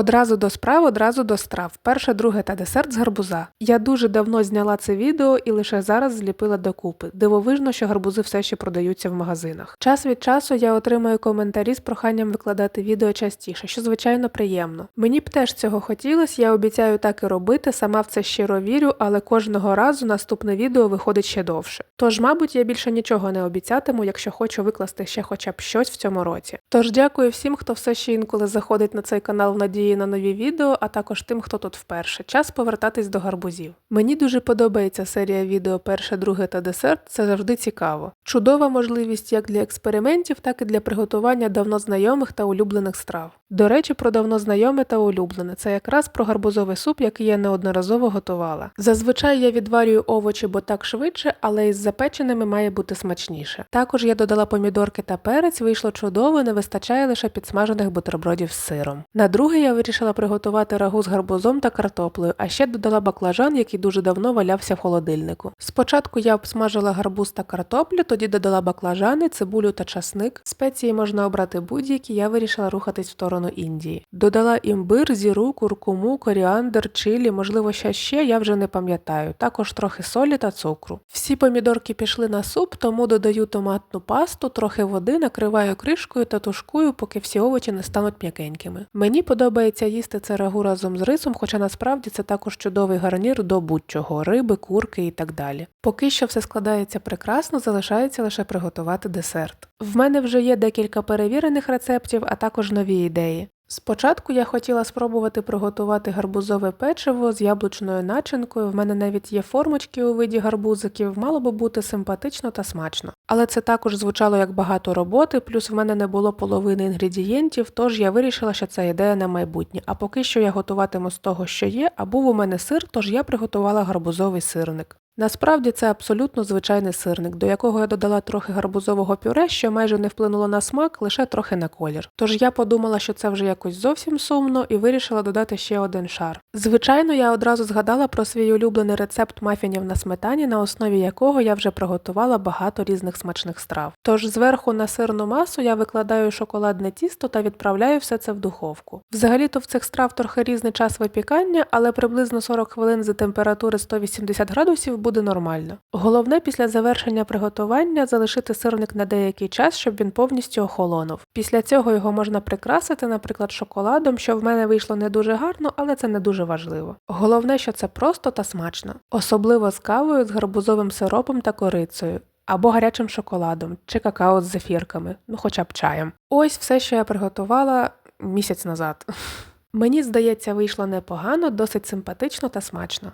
Одразу до справ, одразу до страв. Перше, друге та десерт з гарбуза. Я дуже давно зняла це відео і лише зараз зліпила докупи. Дивовижно, що гарбузи все ще продаються в магазинах. Час від часу я отримую коментарі з проханням викладати відео частіше, що звичайно приємно. Мені б теж цього хотілося, я обіцяю так і робити, сама в це щиро вірю, але кожного разу наступне відео виходить ще довше. Тож, мабуть, я більше нічого не обіцятиму, якщо хочу викласти ще хоча б щось в цьому році. Тож дякую всім, хто все ще інколи заходить на цей канал в надії на нові відео, а також тим, хто тут вперше. Час повертатись до гарбузів. Мені дуже подобається серія відео перше, друге та десерт. Це завжди цікаво. Чудова можливість як для експериментів, так і для приготування давно знайомих та улюблених страв. До речі, про давно знайоме та улюблене це якраз про гарбузовий суп, який я неодноразово готувала. Зазвичай я відварюю овочі, бо так швидше, але із запеченими має бути смачніше. Також я додала помідорки та перець, вийшло чудово, не вистачає лише підсмажених бутербродів з сиром. На друге я вирішила приготувати рагу з гарбузом та картоплею, а ще додала баклажан, який дуже давно валявся в холодильнику. Спочатку я обсмажила гарбуз та картоплю, тоді додала баклажани, цибулю та часник. Спеції можна обрати будь-які, я вирішила рухатись в сторону Індії. Додала імбир, зіру, куркуму, коріандр, чилі, можливо, ще ще, я вже не пам'ятаю. Також трохи солі та цукру. Всі помідорки пішли на суп, тому додаю томатну пасту, трохи води, накриваю кришкою та тушкую, поки всі овочі не стануть м'якенькими. Мені подобається їсти це рагу разом з рисом, хоча насправді це також чудовий гарнір до будь-чого риби, курки і так далі. Поки що все складається прекрасно, залишається лише приготувати десерт. В мене вже є декілька перевірених рецептів, а також нові ідеї. Спочатку я хотіла спробувати приготувати гарбузове печиво з яблучною начинкою. В мене навіть є формочки у виді гарбузиків, мало би бути симпатично та смачно. Але це також звучало як багато роботи, плюс в мене не було половини інгредієнтів, тож я вирішила, що це ідея на майбутнє. А поки що я готуватиму з того, що є, а був у мене сир, тож я приготувала гарбузовий сирник. Насправді це абсолютно звичайний сирник, до якого я додала трохи гарбузового пюре, що майже не вплинуло на смак, лише трохи на колір. Тож я подумала, що це вже якось зовсім сумно, і вирішила додати ще один шар. Звичайно, я одразу згадала про свій улюблений рецепт мафінів на сметані, на основі якого я вже приготувала багато різних смачних страв. Тож зверху на сирну масу я викладаю шоколадне тісто та відправляю все це в духовку. Взагалі-то в цих страв трохи різний час випікання, але приблизно 40 хвилин за температури 180 градусів буде нормально. Головне після завершення приготування залишити сирник на деякий час, щоб він повністю охолонув. Після цього його можна прикрасити, наприклад, шоколадом, що в мене вийшло не дуже гарно, але це не дуже важливо. Головне, що це просто та смачно, особливо з кавою, з гарбузовим сиропом та корицею. Або гарячим шоколадом, чи какао з зефірками, ну хоча б чаєм. Ось все, що я приготувала місяць назад. Мені здається, вийшло непогано, досить симпатично та смачно.